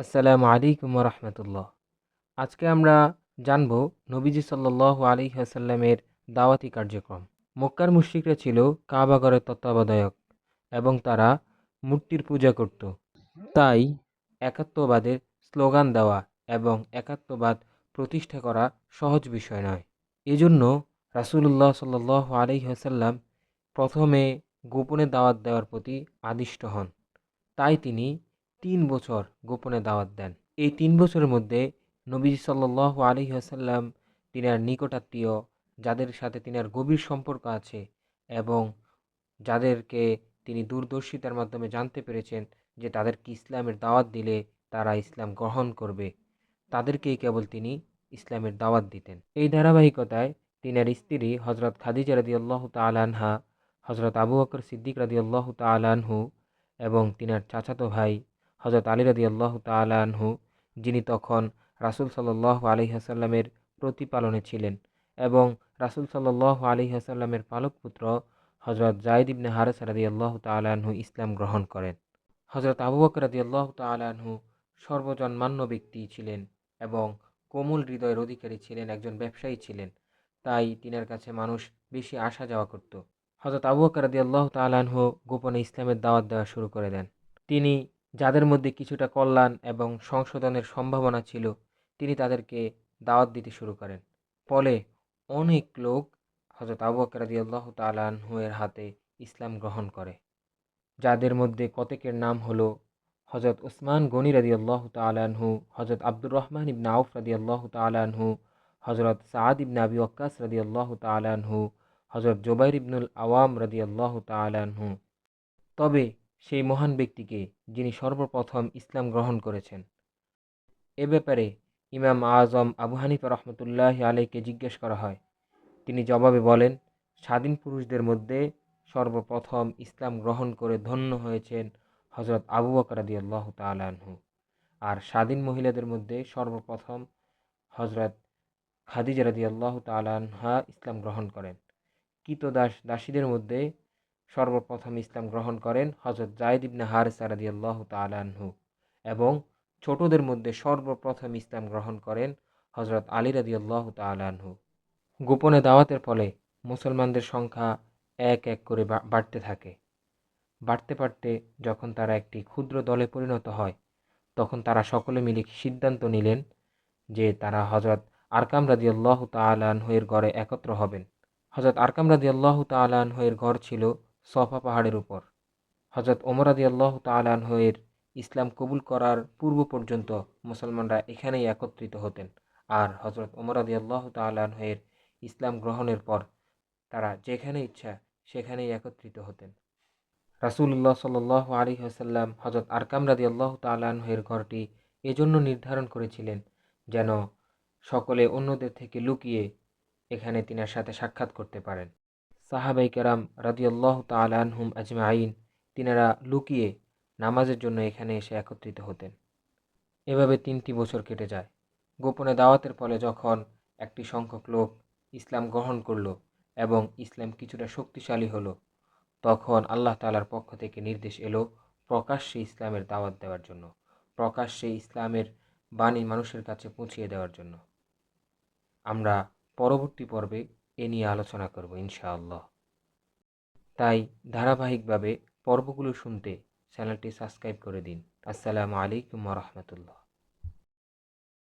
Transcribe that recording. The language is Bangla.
আসসালামু আলাইকুম রহমতুল্লাহ আজকে আমরা জানব নবীজি সাল্লাহ আলী আসাল্লামের দাওয়াতি কার্যক্রম। মক্কার মুশ্রিকরা ছিল কাবাগরের তত্ত্বাবধায়ক এবং তারা মূর্তির পূজা করত। তাই একাত্মবাদের স্লোগান দেওয়া এবং একাত্মবাদ প্রতিষ্ঠা করা সহজ বিষয় নয়। এজন্য রাসূলুল্লাহ সাল্লাহ আলী আসাল্লাম প্রথমে গোপনে দাওয়াত দেওয়ার প্রতি আদিষ্ট হন। তাই তিনি তিন বছর গোপনে দাওয়াত দেন। এই তিন বছরের মধ্যে নবীজি সাল্লাহ আলী আসাল্লাম তিনার নিকটাত্মীয়, যাদের সাথে তিনার গভীর সম্পর্ক আছে এবং যাদেরকে তিনি দূরদর্শিতার মাধ্যমে জানতে পেরেছেন যে তাদেরকে ইসলামের দাওয়াত দিলে তারা ইসলাম গ্রহণ করবে, তাদেরকেই কেবল তিনি ইসলামের দাওয়াত দিতেন। এই ধারাবাহিকতায় তিনার স্ত্রী হজরত খাদিজা রাদি আল্লাহ তালানহা হজরত আবু বকর সিদ্দিক রাদি আল্লাহ তালানহু এবং তিনার চাচাতো ভাই হজরত আলী রাদি আল্লাহ তালাহু যিনি তখন রাসুল সাল্লাহ আলহিহাসাল্লামের প্রতিপালনে ছিলেন এবং রাসুল সাল্লাহ আলহিহাসাল্লামের পালকপুত্র হজরত জায়দ ইবনে হারেস রাদি আল্লাহ তালাহু ইসলাম গ্রহণ করেন। হজরত আবু বকর রাদি আল্লাহ তালাহু সর্বজন্মান্য ব্যক্তি ছিলেন এবং কোমল হৃদয়ের অধিকারী ছিলেন, একজন ব্যবসায়ী ছিলেন। তাই তিনার কাছে মানুষ বেশি আসা যাওয়া করত। হজরত আবু বকর রাদি আল্লাহ তালাহু গোপনে ইসলামের দাওয়াত দেওয়া শুরু করে দেন। তিনি যাদের মধ্যে কিছুটা কল্যাণ এবং সংশোধনের সম্ভাবনা ছিল, তিনি তাদেরকে দাওয়াত দিতে শুরু করেন। ফলে অনেক লোক হজরত আবু আকরাদি আল্লাহ তালাহুয়ের হাতে ইসলাম গ্রহণ করে। যাদের মধ্যে কতেকের নাম হলো হজরত উসমান গনি রাদি আল্লাহ তালাহু হজরত আব্দুর রহমান ইবনা আউফ রাদি আল্লাহ তালাহু হজরত সাদ ইবনা আবি ওক্কাস রাদি আল্লাহ তালাহু হজরত জোবাইর ইবনুল আওয়াম রাদি আল্লাহ তালাহু তবে সেই মহান ব্যক্তিকে যিনি সর্বপ্রথম ইসলাম গ্রহণ করেছেন। এ ব্যাপারে ইমাম আজম আবু হানিফা রহমতুল্লাহ আলীকে জিজ্ঞেস করা হয়। তিনি জবাবে বলেন, স্বাধীন পুরুষদের মধ্যে সর্বপ্রথম ইসলাম গ্রহণ করে ধন্য হয়েছেন হজরত আবু বকরাদি আল্লাহ তালাহু আর স্বাধীন মহিলাদের মধ্যে সর্বপ্রথম হজরত খাদিজা রাদি আল্লাহ তালাহা ইসলাম গ্রহণ করেন। কিতদাস দাসীদের মধ্যে সর্বপ্রথম ইসলাম গ্রহণ করেন হজরত জায়দ ইবনে হারেসা রাদি আল্লাহ তালাহু এবং ছোটদের মধ্যে সর্বপ্রথম ইসলাম গ্রহণ করেন হজরত আলী রাদি আল্লাহ তালাহু গোপনে দাওয়াতের ফলে মুসলমানদের সংখ্যা এক এক করে বাড়তে থাকে। বাড়তে বাড়তে যখন তারা একটি ক্ষুদ্র দলে পরিণত হয়, তখন তারা সকলে মিলে সিদ্ধান্ত নিলেন যে তারা হজরত আরকাম রাদি আল্লাহ তালাহের ঘরে একত্র হবেন। হজরত আরকাম রাদি আল্লাহ তালাহের ঘর ছিল সফা পাহাড়ের উপর। হজরত ওমরাদি আল্লাহ তালাহের ইসলাম কবুল করার পূর্ব পর্যন্ত মুসলমানরা এখানেই একত্রিত হতেন। আর হজরত ওমরাদি আল্লাহ তালাহের ইসলাম গ্রহণের পর তারা যেখানে ইচ্ছা সেখানেই একত্রিত হতেন। রাসুল্লাহ সাল আলী হাসাল্লাম হজরত আরকাম রাদি আল্লাহ তালাহের ঘরটি এজন্য নির্ধারণ করেছিলেন যেন সকলে অন্যদের থেকে লুকিয়ে এখানে তিনার সাথে সাক্ষাৎ করতে পারেন। সাহাবাই কেরাম রাদিয়াল্লাহ তালানহুম আজমাইন তিনারা লুকিয়ে নামাজের জন্য এখানে এসে একত্রিত হতেন। এভাবে তিনটি বছর কেটে যায়। গোপনে দাওয়াতের ফলে যখন একটি সংখ্যক লোক ইসলাম গ্রহণ করল এবং ইসলাম কিছুটা শক্তিশালী হলো, তখন আল্লাহ তালার পক্ষ থেকে নির্দেশ এলো প্রকাশ্যে ইসলামের দাওয়াত দেওয়ার জন্য, প্রকাশ্যে ইসলামের বাণী মানুষের কাছে পৌঁছিয়ে দেওয়ার জন্য। আমরা পরবর্তী পর্বে এ নিয়ে আলোচনা করব ইনশাআল্লাহ। তাই ধারাবাহিকভাবে পর্বগুলো শুনতে চ্যানেলটি সাবস্ক্রাইব করে দিন। আসসালামু আলাইকুম রহমতুল্লাহ।